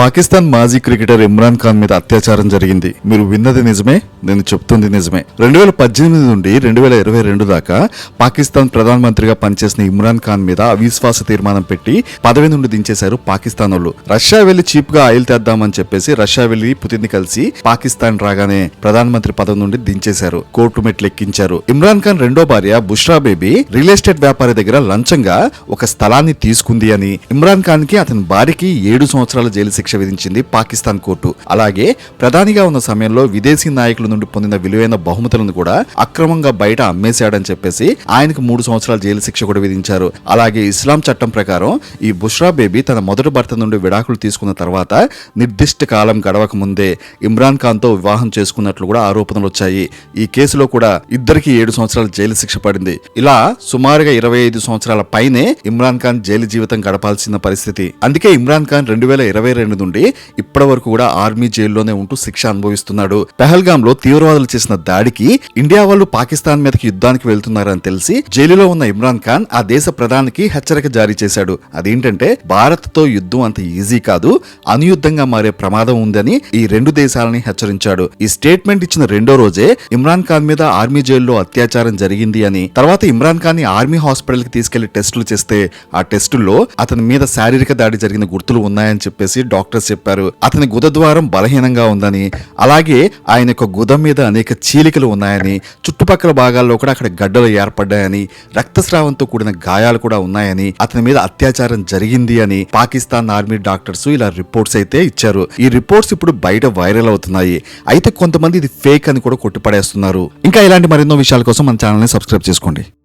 పాకిస్తాన్ మాజీ క్రికెటర్ ఇమ్రాన్ ఖాన్ మీద అత్యాచారం జరిగింది. మీరు విన్నది నిజమే నేను చెప్తుంది నిజమే. రెండు వేల పద్దెనిమిది నుండి రెండు వేల ఇరవై రెండు దాకా పాకిస్తాన్ ప్రధానమంత్రిగా పనిచేసిన ఇమ్రాన్ ఖాన్ మీద అవిశ్వాస తీర్మానం పెట్టి పదవి నుండి దించేశారు పాకిస్తాన్ వాళ్ళు. రష్యా వెళ్ళి చీప్గా ఆయిల్ తెద్దామని చెప్పేసి రష్యా వెళ్ళి పుతిన్ని కలిసి పాకిస్తాన్ రాగానే ప్రధానమంత్రి పదవి నుండి దించేశారు. కోర్టు మెట్లు ఎక్కించారు ఇమ్రాన్ ఖాన్ రెండో భార్య బుష్రా బేబీ రియల్ ఎస్టేట్ వ్యాపారి దగ్గర లంచంగా ఒక స్థలాన్ని తీసుకుంది అని ఇమ్రాన్ ఖాన్కి అతని భార్యకి ఏడు సంవత్సరాల జైలు శిక్ష విధించింది పాకిస్తాన్ కోర్టు. అలాగే ప్రధానిగా ఉన్న సమయంలో విదేశీ నాయకుల నుండి పొందిన విలువైన బహుమతులను కూడా అక్రమంగా బయట అమ్మేశాడని చెప్పేసి ఆయనకు మూడు సంవత్సరాల జైలు శిక్ష కూడా విధించారు. అలాగే ఇస్లాం చట్టం ప్రకారం ఈ బుష్రా బేబీ తన మొదటి భర్త నుండి విడాకులు తీసుకున్న తర్వాత నిర్దిష్ట కాలం గడవక ముందే ఇమ్రాన్ ఖాన్తో వివాహం చేసుకున్నట్లు కూడా ఆరోపణలు వచ్చాయి. ఈ కేసులో కూడా ఇద్దరికి ఏడు సంవత్సరాల జైలు శిక్ష పడింది. ఇలా సుమారుగా ఇరవై ఐదు సంవత్సరాల పైనే ఇమ్రాన్ ఖాన్ జైలు జీవితం గడపాల్సిన పరిస్థితి. అందుకే ఇమ్రాన్ ఖాన్ రెండు వేల ఇరవై రెండు నుండి ఇప్పటి వరకు కూడా ఆర్మీ జైల్లోనే ఉంటూ శిక్ష అనుభవిస్తున్నాడు. పెహల్గామ్లో తీవ్రవాదులు చేసిన దాడికి ఇండియా వాళ్ళు పాకిస్తాన్ మీదకి యుద్ధానికి వెళ్తున్నారని తెలిసి జైలులో ఉన్న ఇమ్రాన్ ఖాన్ ఆ దేశ ప్రధానికి హెచ్చరిక జారీ చేశాడు. అదేంటంటే భారత్తో యుద్ధం అంత ఈజీ కాదు అనుయుద్ధంగా మారే ప్రమాదం ఉందని ఈ రెండు దేశాలని హెచ్చరించాడు. ఈ స్టేట్మెంట్ ఇచ్చిన రెండో రోజే ఇమ్రాన్ ఖాన్ మీద ఆర్మీ జైల్లో అత్యాచారం జరిగింది అని తర్వాత ఇమ్రాన్ ఖాన్ని ఆర్మీ హాస్పిటల్కి తీసుకెళ్ళి టెస్టులు చేస్తే ఆ టెస్టుల్లో అతని మీద శారీరక దాడి జరిగిన గుర్తులు ఉన్నాయని చెప్పేసి డాక్టర్స్ చెప్పారు. అతని గుదద్వారం బలహీనంగా ఉందని అలాగే ఆయన యొక్క గుద మీద అనేక చీలికలు ఉన్నాయని చుట్టుపక్కల భాగాల్లో కూడా అక్కడ గడ్డలు ఏర్పడ్డాయని రక్తస్రావంతో కూడిన గాయాలు కూడా ఉన్నాయని అతని మీద అత్యాచారం జరిగింది అని పాకిస్తాన్ ఆర్మీ డాక్టర్స్ ఇలా రిపోర్ట్స్ అయితే ఇచ్చారు. ఈ రిపోర్ట్స్ ఇప్పుడు బయట వైరల్ అవుతున్నాయి. అయితే కొంతమంది ఇది ఫేక్ అని కూడా కొట్టిపడేస్తున్నారు. ఇంకా ఇలాంటి మరెన్నో విషయాల కోసం మన ఛానల్ని సబ్స్క్రైబ్ చేసుకోండి.